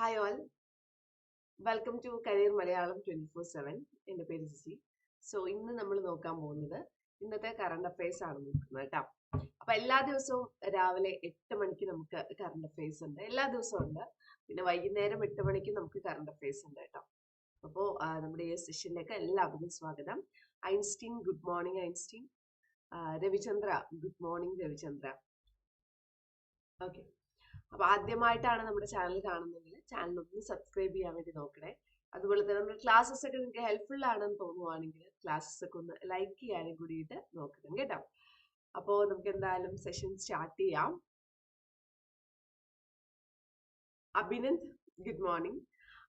Hi all welcome to career Malayalam twenty four seven എന്റെ പേര് Jisi so ഇന്ന് നമ്മൾ നോക്കാൻ പോകുന്നത് ഇന്നത്തെ കറണ്ട് അഫയേഴ്സ് ആണ് നോക്കുന്നത് കേട്ടോ. അപ്പൊ എല്ലാ ദിവസവും രാവിലെ എട്ട് മണിക്ക് നമുക്ക് കറണ്ട് അഫയേഴ്സ് ഉണ്ട്. എല്ലാ ദിവസവും ഉണ്ട്. പിന്നെ വൈകുന്നേരം എട്ട് മണിക്ക് നമുക്ക് കറണ്ട് അഫയേഴ്സ് ഉണ്ട് കേട്ടോ. അപ്പോൾ നമ്മുടെ ഈ സെഷനിലേക്ക് എല്ലാവർക്കും സ്വാഗതം. Einstein good morning Einstein. Ravichandra good morning Ravichandra. Okay അപ്പൊ ആദ്യമായിട്ടാണ് നമ്മുടെ ചാനൽ കാണുന്നതെങ്കിൽ ചാനൽ ഒന്ന് സബ്സ്ക്രൈബ് ചെയ്യാൻ വേണ്ടി നോക്കണേ. അതുപോലെ തന്നെ നമ്മുടെ ക്ലാസ്സസ് ഒക്കെ നിങ്ങൾക്ക് ഹെൽപ്ഫുൾ ആണെന്ന് തോന്നുവാണെങ്കിൽ ക്ലാസ്സസ് ഒക്കെ ഒന്ന് ലൈക്ക് ചെയ്യാനും കൂടിയിട്ട് നോക്കണം കേട്ടോ. അപ്പോൾ നമുക്ക് എന്തായാലും സെഷൻ സ്റ്റാർട്ട് ചെയ്യാം. Abhinand good morning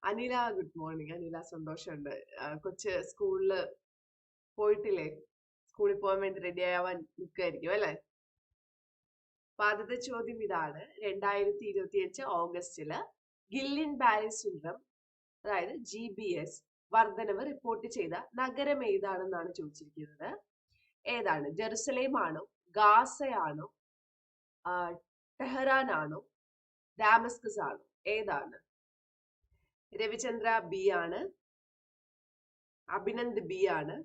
Anila good morning Anila സന്തോഷമുണ്ട്. കൊച്ച് സ്കൂളിൽ പോയിട്ടില്ലേ? സ്കൂളിൽ പോകാൻ വേണ്ടി റെഡി ആവാൻ നിൽക്കുമായിരിക്കും അല്ലേ? അപ്പൊ ആദ്യത്തെ ചോദ്യം ഇതാണ്. രണ്ടായിരത്തി ഇരുപത്തി അഞ്ച് ഓഗസ്റ്റിൽ ഗില്ലിൻ ബാരി സിൻഡ്രം അതായത് ജി ബി എസ് വർധനവ് റിപ്പോർട്ട് ചെയ്ത നഗരം ഏതാണെന്നാണ് ചോദിച്ചിരിക്കുന്നത്. ഏതാണ്? ജെറുസലേം ആണോ ഗാസയാണോ? ടെഹ്റാൻ ആണോ ഡാമസ്കസ് ആണോ ഏതാണ്? രവിചന്ദ്ര ബി ആണ്. അഭിനന്ദ് ബി ആണ്.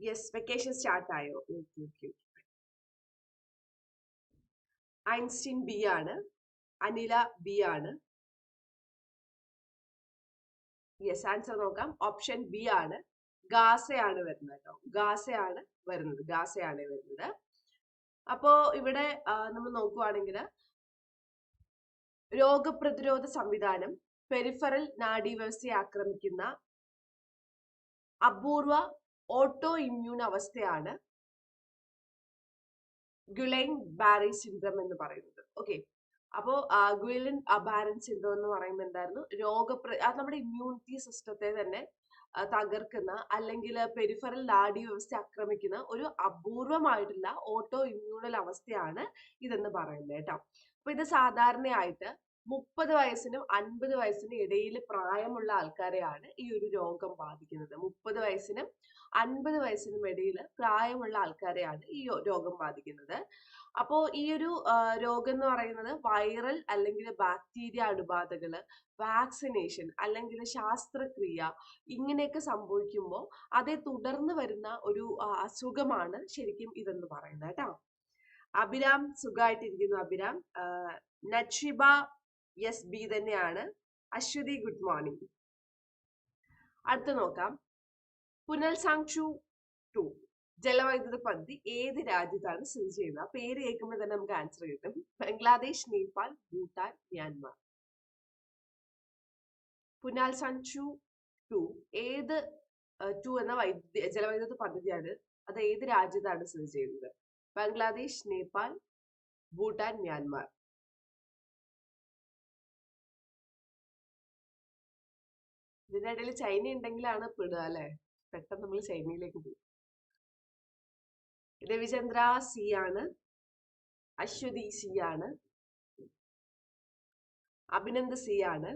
യെസ് വെക്കേഷൻ സ്റ്റാർട്ട് ആയോ? ഓക്കെ ഓക്കെ ഐൻസ്റ്റീൻ ബി ആണ്. അനില ബി ആണ്. യെസ് ആൻസർ നോക്കാം. ഓപ്ഷൻ ബി ആണ്. ഗാസയാണ് വരുന്നത് കേട്ടോ ഗാസയാണ് വരുന്നത്. ഗാസയാണ് വരുന്നത്. അപ്പോ ഇവിടെ നമ്മൾ നോക്കുവാണെങ്കിൽ രോഗപ്രതിരോധ സംവിധാനം പെരിഫറൽ നാഡീവ്യവസ്ഥയെ ആക്രമിക്കുന്ന അപൂർവ ഓട്ടോ ഇമ്മ്യൂൺ അവസ്ഥയാണ് ഗുലൈൻ ബാരി സിൻഡ്രം എന്ന് പറയുന്നത്. ഓക്കെ അപ്പോ ഗുലിൻ ബാരൻ സിൻഡ്രം എന്ന് പറയുമ്പോൾ എന്തായിരുന്നു? രോഗപ്ര അത് നമ്മുടെ ഇമ്മ്യൂണിറ്റി സിസ്റ്റത്തെ തന്നെ തകർക്കുന്ന അല്ലെങ്കിൽ പെരിഫറൽ നാഡി വ്യവസ്ഥ ആക്രമിക്കുന്ന ഒരു അപൂർവമായിട്ടുള്ള ഓട്ടോ ഇമ്മ്യൂണൽ അവസ്ഥയാണ് ഇതെന്ന് പറയുന്നത് കേട്ടോ. അപ്പൊ ഇത് സാധാരണയായിട്ട് മുപ്പത് വയസ്സിനും അൻപത് വയസ്സിനും ഇടയിൽ പ്രായമുള്ള ആൾക്കാരെയാണ് ഈ ഒരു രോഗം ബാധിക്കുന്നത്. മുപ്പത് വയസ്സിനും അൻപത് വയസ്സിനും ഇടയിൽ പ്രായമുള്ള ആൾക്കാരെയാണ് ഈ രോഗം ബാധിക്കുന്നത്. അപ്പോ ഈ ഒരു രോഗം എന്ന് പറയുന്നത് വൈറൽ അല്ലെങ്കിൽ ബാക്ടീരിയ അണുബാധകൾ വാക്സിനേഷൻ അല്ലെങ്കിൽ ശാസ്ത്രക്രിയ ഇങ്ങനെയൊക്കെ സംഭവിക്കുമ്പോൾ അതേ തുടർന്ന് വരുന്ന ഒരു അസുഖമാണ് ശരിക്കും ഇതെന്ന് പറയുന്നത് കേട്ടോ. അഭിരാം സുഖമായിട്ടിരിക്കുന്നു അഭിരാം. നച്ചിബ എസ് ബി തന്നെയാണ്. Aswathi good morning. അടുത്ത് നോക്കാം. പുനൽസാങ്ചു ടു. ജലവൈദ്യുത പദ്ധതി ഏത് രാജ്യത്താണ് സ്ഥിതി ചെയ്യുന്നത്? പേര് കേൾക്കുമ്പോൾ തന്നെ നമുക്ക് ആൻസർ കിട്ടും. ബംഗ്ലാദേശ് നേപ്പാൾ ഭൂട്ടാൻ മ്യാൻമാർ. പുനാൽസാങ്ചു ടു. ഏത് ടു എന്ന വൈദ്യുതി ജലവൈദ്യുത പദ്ധതിയാണ് അത് ഏത് രാജ്യത്താണ് സ്ഥിതി ചെയ്യുന്നത്? ബംഗ്ലാദേശ് നേപ്പാൾ ഭൂട്ടാൻ മ്യാൻമാർ. ഇതിനിടയിൽ ചൈന ഉണ്ടെങ്കിലാണ് പെടുക അല്ലെ? പെട്ടെന്ന് നമ്മൾ ചൈനയിലേക്ക് പോയി. രവിചന്ദ്ര സി ആണ്. അശ്വതി സി ആണ്. അഭിനന്ദ് സി ആണ്.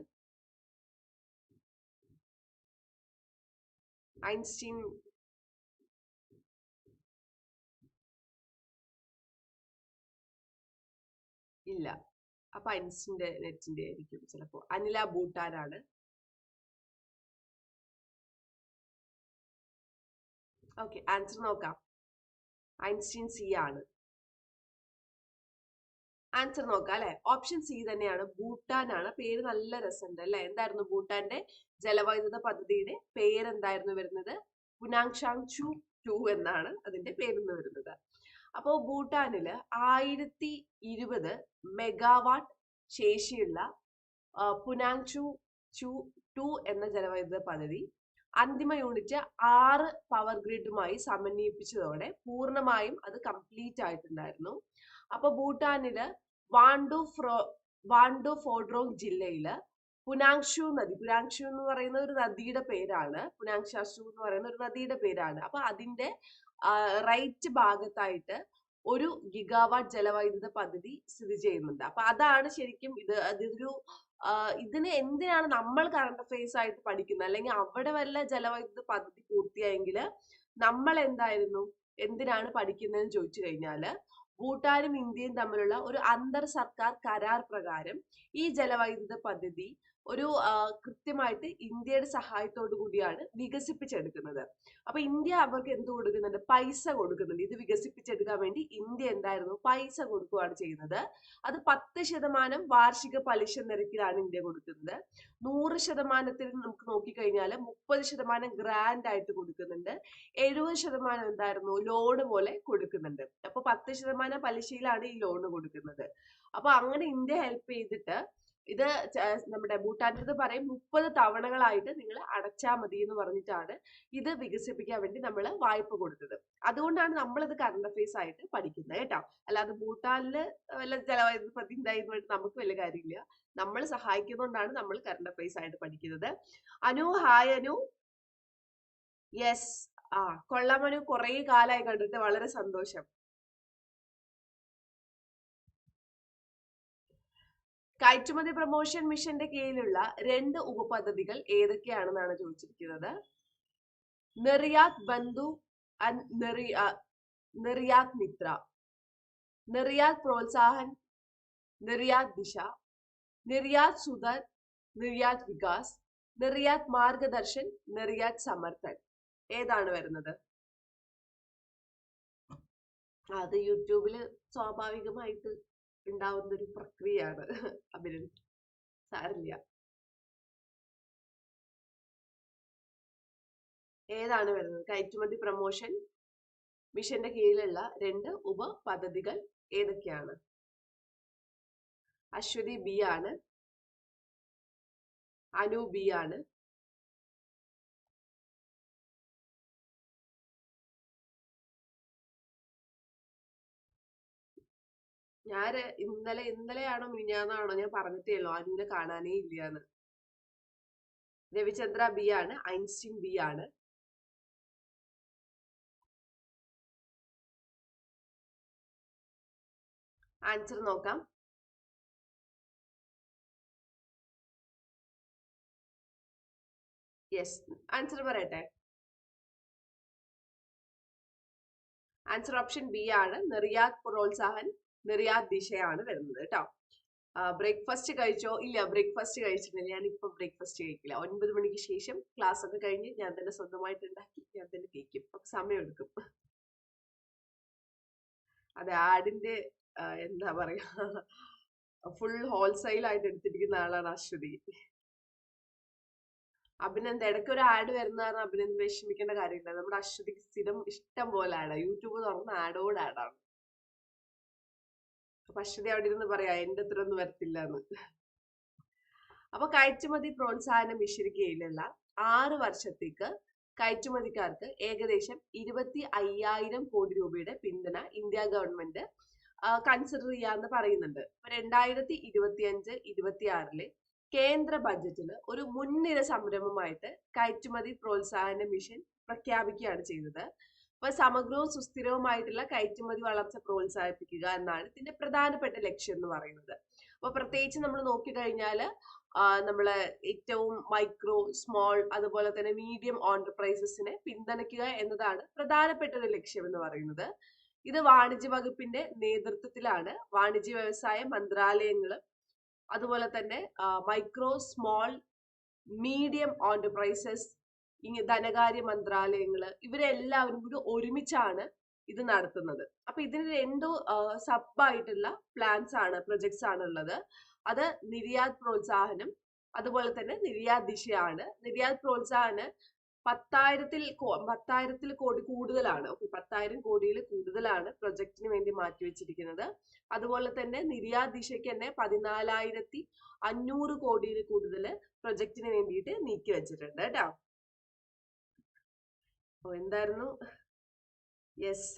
ഐൻസ്റ്റീൻ ഇല്ല. അപ്പൊ ഐൻസ്റ്റീന്റെ നെറ്റിന്റെ ആയിരിക്കും ചിലപ്പോ. അനില ഭൂട്ടാനാണ് ഓക്കെ ആൻസർ നോക്കാം. ഐൻസ്റ്റീൻ സി ആണ്. ആൻസർ നോക്കാം അല്ലെ? ഓപ്ഷൻ സി തന്നെയാണ്. ഭൂട്ടാൻ ആണ്. പേര് നല്ല രസമുണ്ട് അല്ലെ? എന്തായിരുന്നു ഭൂട്ടാന്റെ ജലവൈദ്യുത പദ്ധതിയുടെ പേരെന്തായിരുന്നു വരുന്നത്? പുനാങ്ഷാങ് ചു ടു എന്നാണ് അതിന്റെ പേരെന്ന് വരുന്നത്. അപ്പോ ഭൂട്ടാനിൽ ആയിരത്തി ഇരുപത് മെഗാവാട്ട് ശേഷിയുള്ള പുനാങ് ചു ചു ടു എന്ന ജലവൈദ്യുത പദ്ധതി അന്തിമ യൂണിറ്റ് ആറ് പവർ ഗ്രിഡുമായി സമന്വയിപ്പിച്ചതോടെ പൂർണമായും അത് കംപ്ലീറ്റ് ആയിട്ടുണ്ടായിരുന്നു. അപ്പൊ ഭൂട്ടാനിൽ വാണ്ടു ഫ്രോ വാണ്ടു ഫോഡ്രോങ് ജില്ലയിൽ പുനാങ്ഷു നദി പുനാങ്ഷു എന്ന് പറയുന്ന ഒരു നദിയുടെ പേരാണ്. പുനാങ്ഷാഷു എന്ന് പറയുന്ന ഒരു നദിയുടെ പേരാണ്. അപ്പൊ അതിന്റെ റൈറ്റ് ഭാഗത്തായിട്ട് ഒരു ഗിഗാവാട്ട് ജലവൈദ്യുത പദ്ധതി സ്ഥിതി ചെയ്യുന്നുണ്ട്. അപ്പൊ അതാണ് ശരിക്കും ഇത് അതൊരു ഇതിന് എന്തിനാണ് നമ്മൾ കറണ്ട് അഫയേഴ്സ് ആയിട്ട് പഠിക്കുന്നത്? അല്ലെങ്കിൽ അവിടെ വല്ല ജലവൈദ്യുത പദ്ധതി പൂർത്തിയായെങ്കിൽ നമ്മൾ എന്തായിരുന്നു? എന്തിനാണ് പഠിക്കുന്നതെന്ന് ചോദിച്ചു കഴിഞ്ഞാൽ ഭൂട്ടാനും ഇന്ത്യയും തമ്മിലുള്ള ഒരു അന്തർ സർക്കാർ കരാർ പ്രകാരം ഈ ജലവൈദ്യുത പദ്ധതി ഒരു കൃത്യമായിട്ട് ഇന്ത്യയുടെ സഹായത്തോടു കൂടിയാണ് വികസിപ്പിച്ചെടുക്കുന്നത്. അപ്പൊ ഇന്ത്യ അവർക്ക് എന്ത് കൊടുക്കുന്നുണ്ട്? പൈസ കൊടുക്കുന്നുണ്ട്. ഇത് വികസിപ്പിച്ചെടുക്കാൻ വേണ്ടി ഇന്ത്യ എന്തായിരുന്നു? പൈസ കൊടുക്കുകയാണ് ചെയ്യുന്നത്. അത് പത്ത് ശതമാനം വാർഷിക പലിശ നിരക്കിലാണ് ഇന്ത്യ കൊടുക്കുന്നത്. നൂറ് ശതമാനത്തിൽ നമുക്ക് നോക്കിക്കഴിഞ്ഞാൽ മുപ്പത് ശതമാനം ഗ്രാൻഡ് ആയിട്ട് കൊടുക്കുന്നുണ്ട്. എഴുപത് ശതമാനം എന്തായിരുന്നു? ലോണ് പോലെ കൊടുക്കുന്നുണ്ട്. അപ്പൊ പത്ത് ശതമാനം പലിശയിലാണ് ഈ ലോണ് കൊടുക്കുന്നത്. അപ്പൊ അങ്ങനെ ഇന്ത്യ ഹെൽപ്പ് ചെയ്തിട്ട് ഇത് നമ്മുടെ ഭൂട്ടാന്റെ പറയും മുപ്പത് തവണകളായിട്ട് നിങ്ങൾ അടച്ചാൽ മതി എന്ന് പറഞ്ഞിട്ടാണ് ഇത് വികസിപ്പിക്കാൻ വേണ്ടി നമ്മൾ വായ്പ കൊടുത്തത്. അതുകൊണ്ടാണ് നമ്മളിത് കറണ്ട് അഫയേഴ്സ് ആയിട്ട് പഠിക്കുന്നത് കേട്ടോ. അല്ലാതെ ഭൂട്ടാനിൽ വല്ല പദ്ധതി ഉണ്ടായതുകൊണ്ട് നമുക്ക് വലിയ കാര്യമില്ല. നമ്മൾ സഹായിക്കുന്നതുകൊണ്ടാണ് നമ്മൾ കറണ്ട് അഫയേഴ്സ് ആയിട്ട് പഠിക്കുന്നത്. അനു ഹായ് അനു. യെസ് ആ കൊള്ളാമനു കുറേ കാലമായി കണ്ടിട്ട് വളരെ സന്തോഷം. കയറ്റുമതി പ്രൊമോഷൻ മിഷന്റെ കീഴിലുള്ള രണ്ട് ഉപപദ്ധതികൾ ഏതൊക്കെയാണെന്നാണ് ചോദിച്ചിരിക്കുന്നത്? നെറിയാത് ബന്ധു നെറിയാത് മിത്ര നെറിയാത് പ്രോത്സാഹൻ നെറിയാത് ദിശ നെറിയാത് സുധർ നെറിയാത് വികാസ് നെറിയാത് മാർഗദർശൻ നെറിയാത് സമർത്ഥൻ. ഏതാണ് വരുന്നത്? അത് യൂട്യൂബിൽ സ്വാഭാവികമായിട്ട് ഉണ്ടാവുന്ന ഒരു പ്രക്രിയയാണ്. അഭിനൻ സാരില്ല. ഏതാണ് വരുന്നത്? കയറ്റുമതി പ്രമോഷൻ മിഷന്റെ കീഴിലുള്ള രണ്ട് ഉപ പദ്ധതികൾ ഏതൊക്കെയാണ്? അശ്വതി ബി ആണ്. അനു ബി ആണ്. ഞാൻ ഇന്നലെ ഇന്നലെയാണോ മിനിഞ്ഞാന്നാണോ ഞാൻ പറഞ്ഞിട്ടേ ഉള്ളൂ അനുവിനെ കാണാനേ ഇല്ലാന്ന് രവിചന്ദ്ര ബി ആണ് ഐൻസ്റ്റീൻ ബി ആണ്. ആൻസർ നോക്കാം. യെസ് ആൻസർ പറയട്ടെ. ആൻസർ ഓപ്ഷൻ ബി ആണ് നിർയാത് പ്രോത്സാഹൻ നിർയാത് ദിശയാണ് വരുന്നത് കേട്ടോ ബ്രേക്ക്ഫാസ്റ്റ് കഴിച്ചോ? ഇല്ല ബ്രേക്ക്ഫാസ്റ്റ് കഴിച്ചിട്ടില്ല. ഞാൻ ഇപ്പൊ ബ്രേക്ക്ഫാസ്റ്റ് കഴിക്കില്ല. ഒൻപത് മണിക്ക് ശേഷം ക്ലാസ് ഒക്കെ കഴിഞ്ഞ് ഞാൻ തന്നെ സ്വന്തമായിട്ട് ഉണ്ടാക്കി ഞാൻ തന്നെ കഴിക്കും. അപ്പൊ സമയമെടുക്കും. അതെ ആടിന്റെ എന്താ പറയാ ഫുൾ ഹോൾസെയിൽ ആയിട്ട് എടുത്തിരിക്കുന്ന ആളാണ് അശ്വതി. അഭിനന്ദ് ഇടയ്ക്ക് ഒരു ആഡ് വരുന്ന അഭിനന്ദ് വിഷമിക്കേണ്ട കാര്യമില്ല. നമ്മുടെ അശ്വതിക്ക് സ്ഥിരം ഇഷ്ടം പോലെ ആഡാണ് യൂട്യൂബ് തുറന്ന ആഡോട് ആഡാണ്. അപ്പൊ അവിടെ ഇരുന്ന് പറയാ എന്റെ അത്ര ഒന്നും വരത്തില്ല എന്ന് അപ്പൊ കയറ്റുമതി പ്രോത്സാഹന മിഷന് കീഴിലുള്ള ആറ് വർഷത്തേക്ക് കയറ്റുമതിക്കാർക്ക് ഏകദേശം ഇരുപത്തി അയ്യായിരം കോടി രൂപയുടെ പിന്തുണ ഇന്ത്യ ഗവൺമെന്റ് കൺസിഡർ ചെയ്യാന്ന് പറയുന്നുണ്ട്. രണ്ടായിരത്തി ഇരുപത്തി അഞ്ച് ഇരുപത്തി ആറിലെ കേന്ദ്ര ബജറ്റിൽ ഒരു മുൻനിര സംരംഭമായിട്ട് കയറ്റുമതി പ്രോത്സാഹന മിഷൻ പ്രഖ്യാപിക്കുകയാണ് ചെയ്തത്. അപ്പൊ സമഗ്രവും സുസ്ഥിരവുമായിട്ടുള്ള കയറ്റുമതി വളർച്ച പ്രോത്സാഹിപ്പിക്കുക എന്നാണ് ഇതിന്റെ പ്രധാനപ്പെട്ട ലക്ഷ്യം എന്ന് പറയുന്നത്. അപ്പൊ പ്രത്യേകിച്ച് നമ്മൾ നോക്കിക്കഴിഞ്ഞാൽ നമ്മളെ ഏറ്റവും മൈക്രോ സ്മോൾ അതുപോലെ തന്നെ മീഡിയം ഓണ്ടർപ്രൈസസിനെ പിന്തുണയ്ക്കുക എന്നതാണ് പ്രധാനപ്പെട്ട ഒരു ലക്ഷ്യം എന്ന് പറയുന്നത്. ഇത് വാണിജ്യ വകുപ്പിന്റെ നേതൃത്വത്തിലാണ്. വാണിജ്യ വ്യവസായ മന്ത്രാലയങ്ങളും അതുപോലെ തന്നെ മൈക്രോ സ്മോൾ മീഡിയം ഓന്റർപ്രൈസസ് ഇങ്ങ ധനകാര്യ മന്ത്രാലയങ്ങൾ ഇവരെല്ലാവരും കൂടി ഒരുമിച്ചാണ് ഇത് നടത്തുന്നത്. അപ്പൊ ഇതിന് രണ്ടു സബ് ആയിട്ടുള്ള പ്ലാൻസ് ആണ് പ്രൊജക്ട്സ് ആണ് ഉള്ളത് അത് നിര്യാത് പ്രോത്സാഹനം അതുപോലെ തന്നെ നിര്യാത് ദിശയാണ്. നിര്യാത് പ്രോത്സാഹനം പത്തായിരത്തിൽ പത്തായിരത്തിൽ കോടി കൂടുതലാണ്. ഓക്കെ പത്തായിരം കോടിയിൽ കൂടുതലാണ് പ്രൊജക്ടിന് വേണ്ടി മാറ്റിവെച്ചിരിക്കുന്നത്. അതുപോലെ തന്നെ നിര്യാത് ദിശയ്ക്ക് തന്നെ പതിനാലായിരത്തി അഞ്ഞൂറ് കോടിയിൽ കൂടുതൽ പ്രൊജക്ടിന് വേണ്ടിയിട്ട് നീക്കി വെച്ചിട്ടുണ്ട് കേട്ടോ. ഓ എന്തായിരുന്നു? യെസ്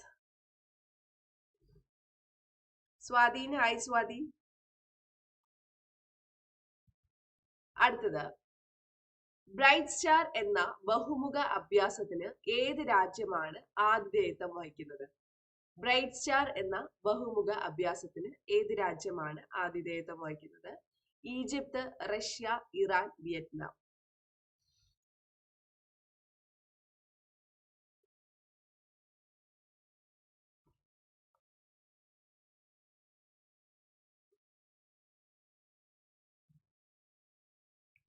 സ്വാധീൻ ഹായ് സ്വാതി അടുത്തത്. ബ്രൈറ്റ് സ്റ്റാർ എന്ന ബഹുമുഖ അഭ്യാസത്തിന് ഏത് രാജ്യമാണ് ആതിഥേയത്വം വഹിക്കുന്നത്? ബ്രൈറ്റ് സ്റ്റാർ എന്ന ബഹുമുഖ അഭ്യാസത്തിന് ഏത് രാജ്യമാണ് ആതിഥേയത്വം വഹിക്കുന്നത്? Egypt Russia Iran Vietnam.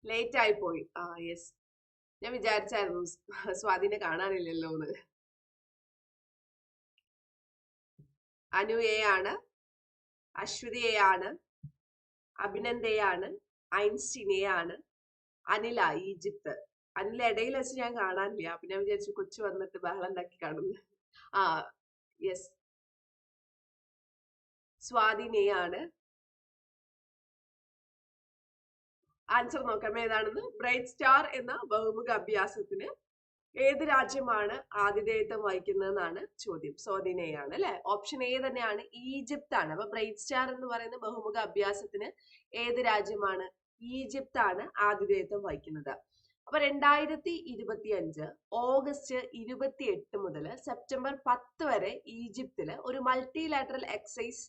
Late ആയി പോയി ആ യെസ്. ഞാൻ വിചാരിച്ചായിരുന്നു സ്വാതിനെ കാണാനില്ലല്ലോ എന്ന് അനു എ ആണ്. അശ്വതി എ ആണ്. അഭിനന്ദ് എ ആണ്. ഐൻസ്റ്റീൻ എ ആണ്. അനില ഈജിപ്ത്. അനില ഇടയിൽ വെച്ച് ഞാൻ കാണാനില്ല. അപ്പൊ ഞാൻ വിചാരിച്ചു കൊച്ചു വന്നിട്ട് ബഹളം ഉണ്ടാക്കി കാണുന്നു ആ യെസ്. സ്വാതി ആൻസർ നോക്കാം. ഏതാണെന്ന്? ബ്രൈറ്റ് സ്റ്റാർ എന്ന ബഹുമുഖ അഭ്യാസത്തിന് ഏത് രാജ്യമാണ് ആതിഥേയത്വം വഹിക്കുന്നതെന്നാണ് ചോദ്യം. സ്വാധീനയാണ് അല്ലെ? ഓപ്ഷൻ എ തന്നെയാണ് ഈജിപ്ത് ആണ് അപ്പൊ ബ്രൈറ്റ് സ്റ്റാർ എന്ന് പറയുന്ന ബഹുമുഖ അഭ്യാസത്തിന് ഏത് രാജ്യമാണ് ഈജിപ്ത് ആണ് ആതിഥേയത്വം വഹിക്കുന്നത്? അപ്പൊ രണ്ടായിരത്തി ഇരുപത്തി അഞ്ച് ഓഗസ്റ്റ് ഇരുപത്തി എട്ട് മുതൽ സെപ്റ്റംബർ പത്ത് വരെ ഈജിപ്തിൽ ഒരു multilateral exercise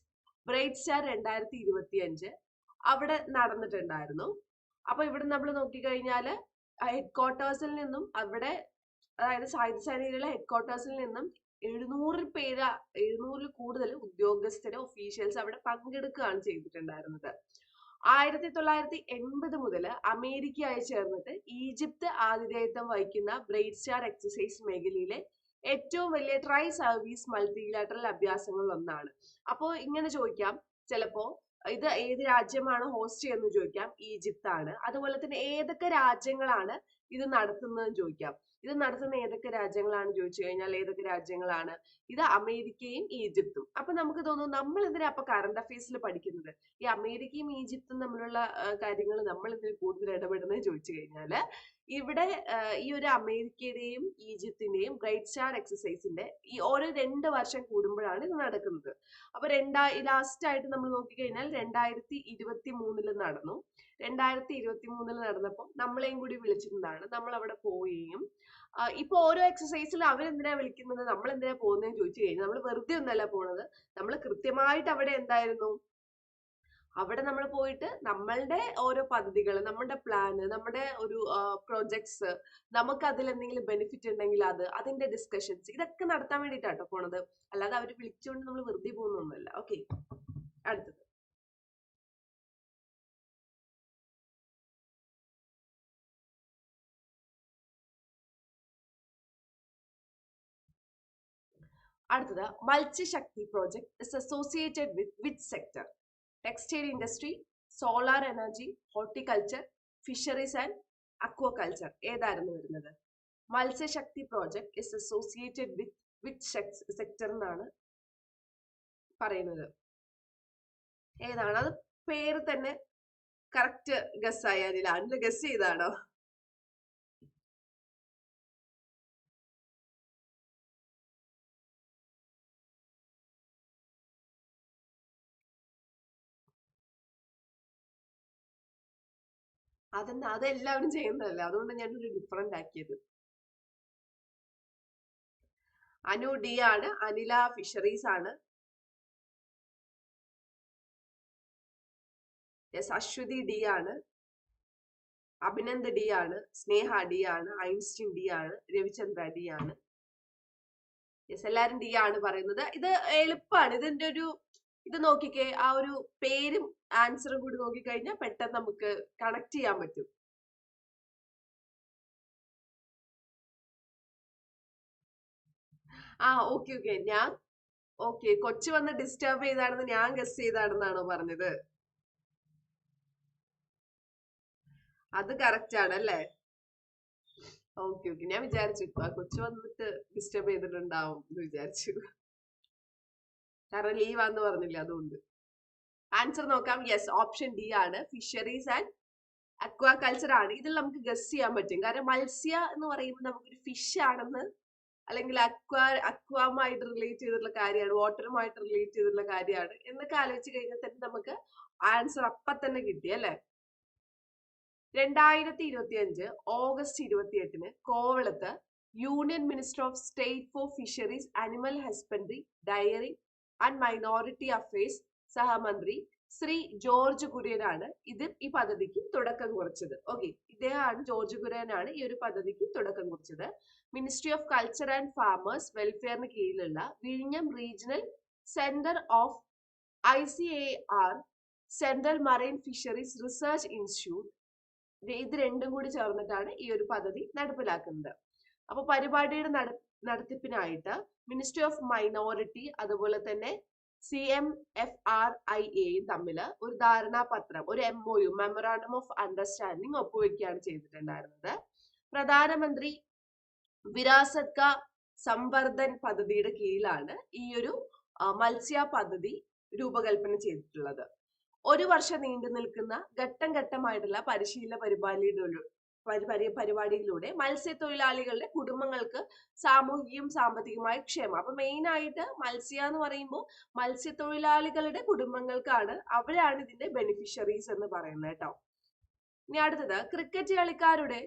bright star രണ്ടായിരത്തി ഇരുപത്തി അഞ്ച് അവിടെ നടന്നിട്ടുണ്ടായിരുന്നു. അപ്പൊ ഇവിടെ നമ്മൾ നോക്കിക്കഴിഞ്ഞാൽ ഹെഡ് ക്വാർട്ടേഴ്സിൽ നിന്നും അവിടെ അതായത് സായുധ സേനയിലെ ഹെഡ് ക്വാർട്ടേഴ്സിൽ നിന്നും എഴുന്നൂറ് പേര് എഴുന്നൂറിൽ കൂടുതൽ ഉദ്യോഗസ്ഥര് ഒഫീഷ്യൽസ് അവിടെ പങ്കെടുക്കുകയാണ് ചെയ്തിട്ടുണ്ടായിരുന്നത്. ആയിരത്തി തൊള്ളായിരത്തി എൺപത് മുതൽ അമേരിക്കയായി ചേർന്നിട്ട് ഈജിപ്ത് ആതിഥേയത്വം വഹിക്കുന്ന ബ്രൈറ്റ് സ്റ്റാർ എക്സസൈസ് മേഖലയിലെ ഏറ്റവും വലിയ ട്രൈ സർവീസ് മൾട്ടിലാറ്ററൽ അഭ്യാസങ്ങളിൽ ഒന്നാണ് അപ്പോൾ ഇങ്ങനെ ചോദിക്കാം ചിലപ്പോ ഇത് ഏത് രാജ്യമാണ് ഹോസ്റ്റ് ചെയ്യുന്നത് ചോദിക്കാം. ഈജിപ്താണ്. അതുപോലെ തന്നെ ഏതൊക്കെ രാജ്യങ്ങളാണ് ഇത് നടത്തുന്നതെന്ന് ചോദിക്കാം. ഇത് നടത്തുന്ന ഏതൊക്കെ രാജ്യങ്ങളാണ് ചോദിച്ചു കഴിഞ്ഞാൽ ഏതൊക്കെ രാജ്യങ്ങളാണ്? ഇത് അമേരിക്കയും ഈജിപ്തും. അപ്പൊ നമുക്ക് തോന്നും നമ്മൾ എന്തിനാ അപ്പൊ കറണ്ട് അഫയേഴ്സിൽ പഠിക്കുന്നത്? ഈ അമേരിക്കയും ഈജിപ്തും തമ്മിലുള്ള കാര്യങ്ങൾ നമ്മൾ ഇതിൽ കൂടുതൽ ഇടപെടുന്നത് ചോദിച്ചു കഴിഞ്ഞാൽ ഇവിടെ ഈ ഒരു അമേരിക്കയുടെയും ഈജിപ്തിന്റെയും ബ്രൈറ്റ് സ്റ്റാർ എക്സസൈസിന്റെ ഈ ഓരോ രണ്ട് വർഷം കൂടുമ്പോഴാണ് ഇത് നടക്കുന്നത്. അപ്പൊ രണ്ടാ ലാസ്റ്റ് ആയിട്ട് നമ്മൾ നോക്കിക്കഴിഞ്ഞാൽ രണ്ടായിരത്തി ഇരുപത്തി മൂന്നിൽ നടന്നു. രണ്ടായിരത്തി ഇരുപത്തി മൂന്നിൽ നടന്നപ്പോൾ നമ്മളെയും കൂടി വിളിച്ചിരുന്നതാണ്. നമ്മൾ അവിടെ പോവുകയും ഇപ്പൊ ഓരോ എക്സസൈസിൽ അവരെന്തിനാ വിളിക്കുന്നത്? നമ്മൾ എന്തിനാ പോകുന്നതെന്ന് ചോദിച്ചു കഴിഞ്ഞാൽ നമ്മൾ വെറുതെ ഒന്നല്ല പോണത്. നമ്മൾ കൃത്യമായിട്ട് അവിടെ എന്തായിരുന്നു? അവിടെ നമ്മൾ പോയിട്ട് നമ്മളുടെ ഓരോ പദ്ധതികൾ നമ്മുടെ പ്ലാന് നമ്മുടെ ഒരു പ്രോജക്ട്സ് നമുക്ക് അതിൽ എന്തെങ്കിലും ബെനിഫിറ്റ് ഉണ്ടെങ്കിൽ അത് അതിന്റെ ഡിസ്കഷൻസ് ഇതൊക്കെ നടത്താൻ വേണ്ടിയിട്ടാട്ടോ പോണത്. അല്ലാതെ അവർ വിളിച്ചുകൊണ്ട് നമ്മൾ വെറുതെ പോകുന്നൊന്നുമല്ല. ഓക്കെ അടുത്തത്. അടുത്തത് Matsyashakti project is associated with which sector textile industry solar energy horticulture fisheries and aquaculture ഏതായിരുന്നു വരുന്നത്? Matsyashakti project is associated with which sector എന്നാണ് പറയുന്നത്. ഏതാണ്? അത് പേര് തന്നെ കറക്റ്റ് ഗസ് ആയാലും ഗസ് ചെയ്താണോ? അതെന്താ? അതെല്ലാവരും ചെയ്യുന്നതല്ലേ? അതുകൊണ്ട് ഞാൻ ഒരു ഡിഫറെന്റ് ആക്കിയത്. അനു ഡി ആണ്. അനില ഫിഷറീസ് ആണ്. യെസ് അശ്വതി ഡി ആണ്. അഭിനന്ദ് ഡി ആണ്. സ്നേഹ ഡി ആണ്. ഐൻസ്റ്റീൻ ഡി ആണ്. രവിചന്ദ്ര ഡി ആണ്. യെസ് എല്ലാരും ഡി ആണ് പറയുന്നത്. ഇത് എളുപ്പമാണ് ഇതിന്റെ ഒരു ഇത് നോക്കിക്കേ ആ ഒരു പേരും ആൻസറും കൂടി നോക്കിക്കഴിഞ്ഞാൽ പെട്ടെന്ന് നമുക്ക് കണക്ട് ചെയ്യാൻ പറ്റും. ആ ഓക്കെ ഓക്കെ ഞാൻ ഓക്കെ കൊച്ചു വന്ന് ഡിസ്റ്റർബ് ചെയ്താണെന്ന് ഞാൻ ഗസ് ചെയ്താണെന്നാണോ പറഞ്ഞത്? അത് കറക്റ്റ് ആണ് അല്ലേ? ഓക്കെ ഓക്കെ ഞാൻ വിചാരിച്ചു കൊച്ചു വന്നിട്ട് ഡിസ്റ്റർബ് ചെയ്തിട്ടുണ്ടാവും എന്ന് വിചാരിച്ചു. കാരണം ലീവാന്ന് പറഞ്ഞില്ല അതുകൊണ്ട്. ആൻസർ നോക്കാം. യെസ് ഓപ്ഷൻ ഡി ആണ്. ഫിഷറീസ് ആൻഡ് അക്വാകൾച്ചർ ആണ്. ഇതിൽ നമുക്ക് ഗസ് ചെയ്യാൻ പറ്റും. കാരണം മത്സ്യ എന്ന് പറയുമ്പോൾ നമുക്കൊരു ഫിഷ് ആണെന്ന് അല്ലെങ്കിൽ അക്വാ അക്വാമായിട്ട് റിലേറ്റ് ചെയ്തിട്ടുള്ള കാര്യമാണ്. വാട്ടറുമായിട്ട് റിലേറ്റ് ചെയ്തിട്ടുള്ള കാര്യമാണ്. എന്നൊക്കെ ആലോചിച്ച് കഴിഞ്ഞാൽ തന്നെ നമുക്ക് ആൻസർ അപ്പൊ തന്നെ കിട്ടി അല്ലേ? രണ്ടായിരത്തി ഇരുപത്തി അഞ്ച് ഓഗസ്റ്റ് ഇരുപത്തി എട്ടിന് കോവളത്ത് union minister of state for fisheries animal husbandry dairy and minority affairs സഹമന്ത്രി ശ്രീ ജോർജ് കുര്യനാണ് ഇത് ഈ പദ്ധതിക്ക് തുടക്കം കുറിച്ചത്. ഓക്കെ ഇദ്ദേഹമാണ് ജോർജ് കുര്യനാണ് ഈ ഒരു പദ്ധതിക്ക് തുടക്കം കുറിച്ചത്. Ministry of culture and farmers വെൽഫെയറിന് കീഴിലുള്ള വിഴിഞ്ഞം regional centre of I C A R central marine fisheries research institute ഇത് രണ്ടും കൂടി ചേർന്നിട്ടാണ് ഈ ഒരു പദ്ധതി നടപ്പിലാക്കുന്നത്. അപ്പൊ പരിപാടിയുടെ നട നടത്തിപ്പിനായിട്ട് മിനിസ്ട്രി ഓഫ് മൈനോറിറ്റി അതുപോലെ തന്നെ C M F R I എയും തമ്മിൽ ഒരു ധാരണാപത്രം ഒരു M O U memorandum of understanding ഒപ്പുവെക്കുകയാണ് ചെയ്തിട്ടുണ്ടായിരുന്നത്. പ്രധാനമന്ത്രി വിരാസത് ക സംവർദ്ധൻ പദ്ധതിയുടെ കീഴിലാണ് ഈ ഒരു മത്സ്യ പദ്ധതി രൂപകൽപ്പന ചെയ്തിട്ടുള്ളത്. ഒരു വർഷം നീണ്ടു നിൽക്കുന്ന ഘട്ടം ഘട്ടമായിട്ടുള്ള പരിശീലന പരിപാടിയിലൂടെ പരിപാടിയിലൂടെ മത്സ്യത്തൊഴിലാളികളുടെ കുടുംബങ്ങൾക്ക് സാമൂഹികവും സാമ്പത്തികമായ ക്ഷേമം. അപ്പൊ മെയിൻ ആയിട്ട് മത്സ്യ എന്ന് പറയുമ്പോൾ മത്സ്യത്തൊഴിലാളികളുടെ കുടുംബങ്ങൾക്കാണ് അവരാണ് ഇതിന്റെ ബെനിഫിഷ്യറീസ് എന്ന് പറയുന്നത് കേട്ടോ. ഇനി അടുത്തത് ക്രിക്കറ്റ് കളിക്കാരുടെ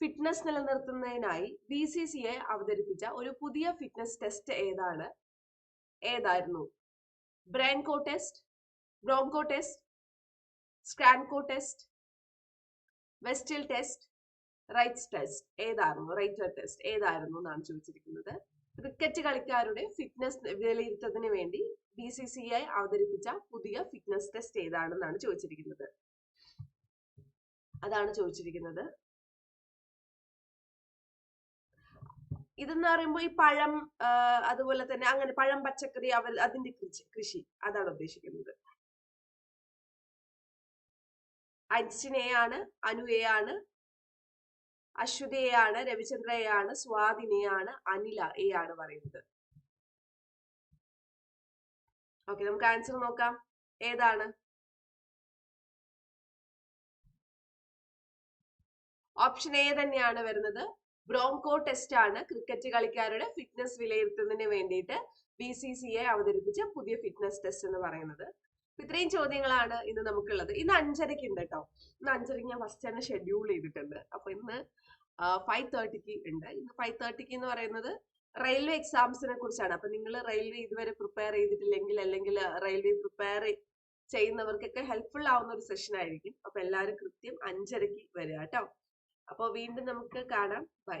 ഫിറ്റ്നസ് നിലനിർത്തുന്നതിനായി ബി സി സി എ അവതരിപ്പിച്ച ഒരു പുതിയ ഫിറ്റ്നസ് ടെസ്റ്റ് ഏതാണ്? ഏതായിരുന്നു? ബ്രാൻകോ ടെസ്റ്റ് ബ്രോങ്കോ ടെസ്റ്റ് സ്കാൻകോ ടെസ്റ്റ് വെസ്റ്റിൽ ടെസ്റ്റ് റൈറ്റ്സ് ടെസ്റ്റ് ഏതായിരുന്നു? റൈറ്റർ ടെസ്റ്റ് ഏതായിരുന്നു എന്നാണ് ചോദിച്ചിരിക്കുന്നത്. ക്രിക്കറ്റ് കളിക്കാരുടെ ഫിറ്റ്നസ് വിലയിരുത്തതിന് വേണ്ടി ബി സി സി ഐ അവതരിപ്പിച്ച പുതിയ ഫിറ്റ്നസ് ടെസ്റ്റ് ഏതാണെന്നാണ് ചോദിച്ചിരിക്കുന്നത്. അതാണ് ചോദിച്ചിരിക്കുന്നത്. ഇതെന്ന് പറയുമ്പോൾ ഈ പഴം അതുപോലെ തന്നെ അങ്ങനെ പഴം പച്ചക്കറി അവർ അതിന്റെ കൃഷി കൃഷി അതാണ് ഉദ്ദേശിക്കുന്നത്. ഐൻസ്റ്റീൻ എ ആണ് അനു എ ആണ് അശ്വതി രവിചന്ദ്രയെയാണ് ആണ് രവിചന്ദ്ര എ ആണ് സ്വാതിനി എ ആണ് അനില എ ആണ് പറയുന്നത്. ഓക്കെ നമുക്ക് ആൻസർ നോക്കാം. ഏതാണ്? ഓപ്ഷൻ എ തന്നെയാണ് വരുന്നത്. ബ്രോങ്കോ ടെസ്റ്റ് ആണ്. ക്രിക്കറ്റ് കളിക്കാരുടെ ഫിറ്റ്നസ് വിലയിരുത്തുന്നതിന് വേണ്ടിയിട്ട് ബി സി സി ഐ അവതരിപ്പിച്ച പുതിയ ഫിറ്റ്നസ് ടെസ്റ്റ് എന്ന് പറയുന്നത്. ഇത്രയും ചോദ്യങ്ങളാണ് ഇന്ന് നമുക്കുള്ളത്. ഇന്ന് അഞ്ചരയ്ക്ക് ഉണ്ട് കേട്ടോ. ഇന്ന് അഞ്ചരയ്ക്ക് ഞാൻ ഫസ്റ്റ് തന്നെ ഷെഡ്യൂൾ ചെയ്തിട്ടുണ്ട്. അപ്പൊ ഇന്ന് ഫൈവ് തേർട്ടിക്ക് ഉണ്ട്. ഇന്ന് ഫൈവ് തേർട്ടിക്ക് എന്ന് പറയുന്നത് റെയിൽവേ എക്സാംസിനെ കുറിച്ചാണ്. അപ്പൊ നിങ്ങൾ റെയിൽവേ ഇതുവരെ പ്രിപ്പയർ ചെയ്തിട്ടില്ലെങ്കിൽ അല്ലെങ്കിൽ റെയിൽവേ പ്രിപ്പയർ ചെയ്യുന്നവർക്കൊക്കെ ഹെൽപ്ഫുൾ ആവുന്ന ഒരു സെഷൻ ആയിരിക്കും. അപ്പൊ എല്ലാവരും കൃത്യം അഞ്ചരയ്ക്ക് വരിക കേട്ടോ. അപ്പോൾ വീണ്ടും നമുക്ക് കാണാം. ബൈ